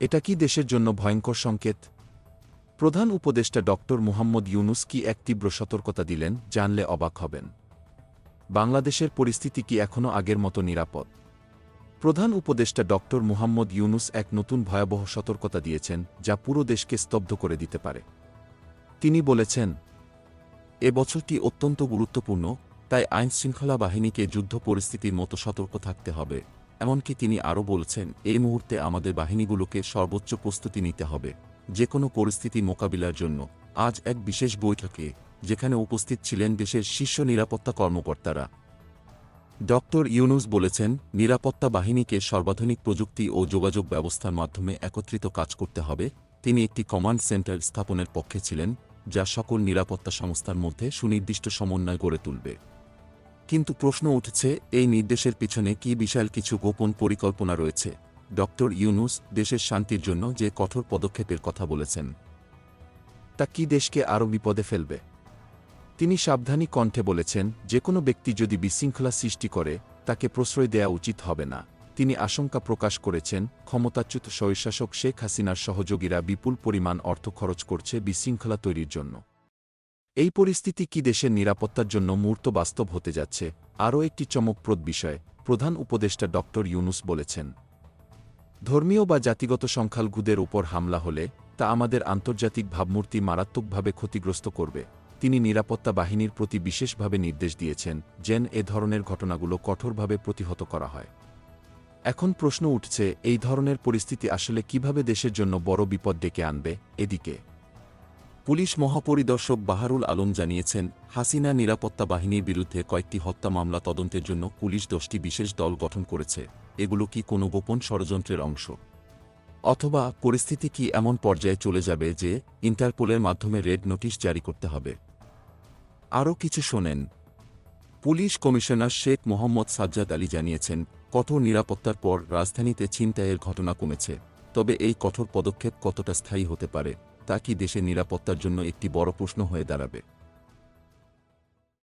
এটা কি দেশের জন্য ভয়ঙ্কর সংকেত? প্রধান উপদেষ্টা ডক্টর মুহাম্মদ ইউনুস কি এক তীব্র সতর্কতা দিলেন, জানলে অবাক হবেন। বাংলাদেশের পরিস্থিতি কি এখনও আগের মতো নিরাপদ? প্রধান উপদেষ্টা ডক্টর মুহাম্মদ ইউনুস এক নতুন ভয়াবহ সতর্কতা দিয়েছেন, যা পুরো দেশকে স্তব্ধ করে দিতে পারে। তিনি বলেছেন, এ বছরটি অত্যন্ত গুরুত্বপূর্ণ, তাই আইনশৃঙ্খলা বাহিনীকে যুদ্ধ পরিস্থিতির মতো সতর্ক থাকতে হবে। এমনকি তিনি আরও বলছেন, এই মুহূর্তে আমাদের বাহিনীগুলোকে সর্বোচ্চ প্রস্তুতি নিতে হবে যে কোনো পরিস্থিতি মোকাবিলার জন্য। আজ এক বিশেষ বৈঠকে, যেখানে উপস্থিত ছিলেন দেশের শীর্ষ নিরাপত্তা কর্মকর্তারা। ডক্টর ইউনুস বলেছেন, নিরাপত্তা বাহিনীকে সর্বাধুনিক প্রযুক্তি ও যোগাযোগ ব্যবস্থার মাধ্যমে একত্রিত কাজ করতে হবে। তিনি একটি কমান্ড সেন্টার স্থাপনের পক্ষে ছিলেন, যা সকল নিরাপত্তা সংস্থার মধ্যে সুনির্দিষ্ট সমন্বয় গড়ে তুলবে। কিন্তু প্রশ্ন উঠছে, এই নির্দেশের পিছনে কি বিশাল কিছু গোপন পরিকল্পনা রয়েছে? ডক্টর ইউনুস দেশের শান্তির জন্য যে কঠোর পদক্ষেপের কথা বলেছেন। তা কি দেশকে আরও বিপদে ফেলবে? তিনি সাবধানী কণ্ঠে বলেছেন যে কোনো ব্যক্তি যদি বিশৃঙ্খলা সৃষ্টি করে, তাকে প্রশ্রয় দেয়া উচিত হবে না। তিনি আশঙ্কা প্রকাশ করেছেন, ক্ষমতাচ্যুত স্বৈরশাসক শেখ হাসিনার সহযোগীরা বিপুল পরিমাণ অর্থ খরচ করছে বিশৃঙ্খলা তৈরির জন্য। এই পরিস্থিতি কি দেশের নিরাপত্তার জন্য মূর্ত বাস্তব হতে যাচ্ছে? আরও একটি চমকপ্রদ বিষয়, প্রধান উপদেষ্টা ডক্টর ইউনুস বলেছেন। ধর্মীয় বা জাতিগত সংখ্যালঘুদের উপর হামলা হলে, তা আমাদের আন্তর্জাতিক ভাবমূর্তি মারাত্মকভাবে ক্ষতিগ্রস্ত করবে। তিনি নিরাপত্তা বাহিনীর প্রতি বিশেষভাবে নির্দেশ দিয়েছেন যেন এ ধরনের ঘটনাগুলো কঠোরভাবে প্রতিহত করা হয়। এখন প্রশ্ন উঠছে, এই ধরনের পরিস্থিতি আসলে কীভাবে দেশের জন্য বড় বিপদ ডেকে আনবে? এদিকে পুলিশ মহাপরিদর্শক বাহারুল আলম জানিয়েছেন, হাসিনা নিরাপত্তা বাহিনীর বিরুদ্ধে কয়েকটি হত্যা মামলা তদন্তের জন্য পুলিশ দশটি বিশেষ দল গঠন করেছে। এগুলো কি কোনো গোপন ষড়যন্ত্রের অংশ? অথবা পরিস্থিতি কি এমন পর্যায়ে চলে যাবে যে ইন্টারপোলের মাধ্যমে রেড নোটিশ জারি করতে হবে? আরও কিছু শোনেন। পুলিশ কমিশনার শেখ মোহাম্মদ সাজ্জাদ আলী জানিয়েছেন, কঠোর নিরাপত্তার পর রাজধানীতে ছিনতাইয়ের ঘটনা কমেছে, তবে এই কঠোর পদক্ষেপ কতটা স্থায়ী হতে পারে তা কি দেশের নিরাপত্তার জন্য একটি বড় প্রশ্ন হয়ে দাঁড়াবে?